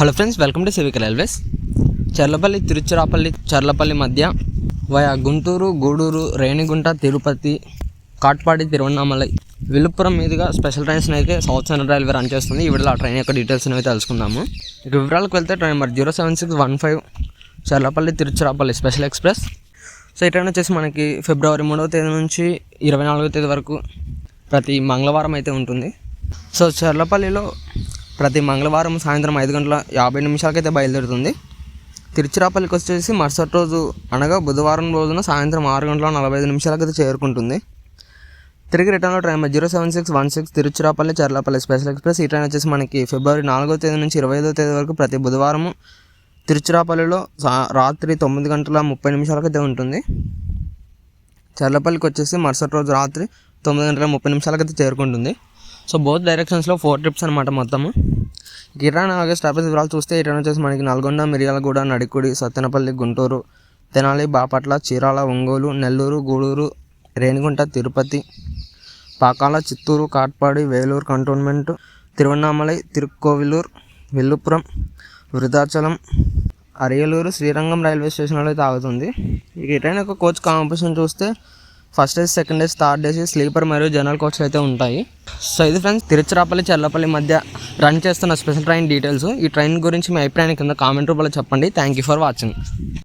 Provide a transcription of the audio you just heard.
Hello friends welcome to civic railways Charlapalli Tiruchirappalli Charlapalli మధ్య via Guntur Gudur Renigunta Tirupati Katpadi Tiruvannamalai Villupuram మీదుగా special trains అయితే south central railway run చేస్తుంది. ఈ విడలో ఆ ట్రైన్ యొక్క డీటెయిల్స్ అనేవి తెలుసుకుందాము. ఇక వివరాలకు వెళ్తే train number zero seven six one five Charlapalli Tiruchirappalli special express so ఈ ట్రైన్ వచ్చేసి మనకి ఫిబ్రవరి మూడవ తేదీ నుంచి ఇరవై నాలుగవ తేదీ వరకు ప్రతి మంగళవారం అయితే ఉంటుంది. సో చర్లపల్లిలో ప్రతి మంగళవారం సాయంత్రం ఐదు గంటల యాభై నిమిషాలకైతే బయలుదేరుతుంది. తిరుచిరాపల్లికి వచ్చేసి మరుసటి రోజు అనగా బుధవారం రోజున సాయంత్రం ఆరు గంటల నలభై ఐదు నిమిషాలకైతే చేరుకుంటుంది. తిరిగి రిటర్న్లో train zero seven six one six Tiruchirappalli Charlapalli special express ఈ ట్రైన్ వచ్చేసి మనకి ఫిబ్రవరి నాలుగో తేదీ నుంచి ఇరవై ఐదో తేదీ వరకు ప్రతి బుధవారము తిరుచిరాపల్లిలో రాత్రి తొమ్మిది గంటల ముప్పై నిమిషాలకైతే ఉంటుంది. చర్లపల్లికి వచ్చేసి మరుసటి రోజు రాత్రి తొమ్మిది గంటల ముప్పై నిమిషాలకైతే చేరుకుంటుంది. సో బోత్ డైరెక్షన్స్లో ఫోర్ ట్రిప్స్ అనమాట మొత్తము. గిరాన్ ఆగస్ట్ స్టాపేజ్ వివరాలు చూస్తే ఇటు వచ్చేసి మనకి నల్గొండ మిర్యాలగూడ నడికుడి సత్తెనపల్లి గుంటూరు తెనాలి బాపట్ల చీరాల ఒంగోలు నెల్లూరు గూడూరు రేణిగుంట తిరుపతి పాకాల చిత్తూరు కాట్పాడి వేలూరు కంటోన్మెంట్ తిరువన్నామలై తిరుక్కోవిలూర్ విల్లుపురం వృద్ధాచలం అరియలూరు శ్రీరంగం రైల్వే స్టేషన్లో అయితే ఆగుతుంది. ఇక ఎటైనా ఒక కోచ్ కాంపిటీషన్ చూస్తే first days second days third days sleeper మరియు జనరల్ కోచ్లు అయితే ఉంటాయి. సో ఇది ఫ్రెండ్స్ తిరుచిరాపల్లి చెల్లపల్లి మధ్య రన్ చేస్తున్న స్పెషల్ ట్రైన్ డీటెయిల్స్. ఈ ట్రైన్ గురించి మీ అభిప్రాయాన్ని కింద కామెంట్ రూపంలో చెప్పండి. Thank you for watching.